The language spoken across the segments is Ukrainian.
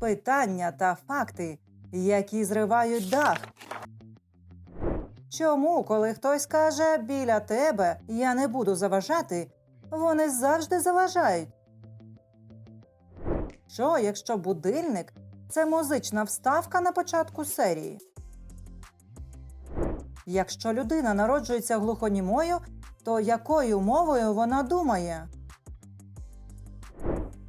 питання та факти, які зривають дах. Чому, коли хтось каже біля тебе я не буду заважати, вони завжди заважають? Що, якщо будильник це музична вставка на початку серії? Якщо людина народжується глухонімою, то якою мовою вона думає?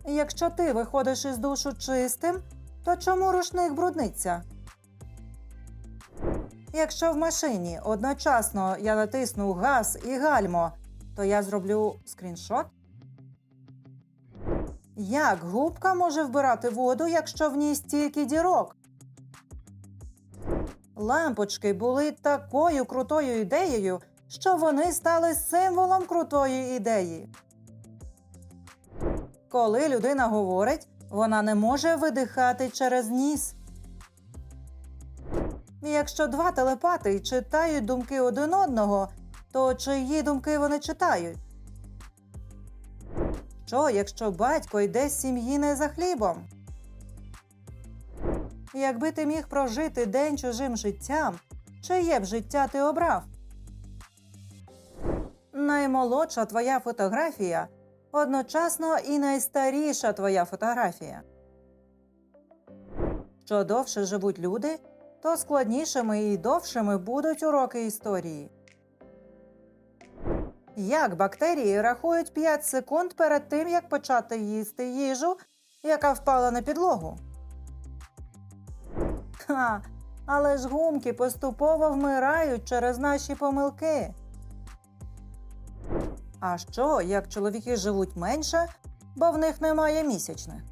Якщо ти виходиш із душу чистим, то чому рушник брудниться? Якщо в машині одночасно я натисну газ і гальмо, то я зроблю скріншот? Як губка може вбирати воду, якщо в ній стільки дірок? Лампочки були такою крутою ідеєю, що вони стали символом крутої ідеї. Коли людина говорить, вона не може видихати через ніс. Якщо два телепати читають думки один одного, то чиї думки вони читають? Що, якщо батько йде з сім'ї не за хлібом? Якби ти міг прожити день чужим життям, чиє б життя ти обрав? Наймолодша твоя фотографія одночасно і найстаріша твоя фотографія. Що довше живуть люди, то складнішими і довшими будуть уроки історії. Як бактерії рахують 5 секунд перед тим, як почати їсти їжу, яка впала на підлогу? Ха, але ж гумки поступово вмирають через наші помилки. А що, як чоловіки живуть менше, бо в них немає місячних?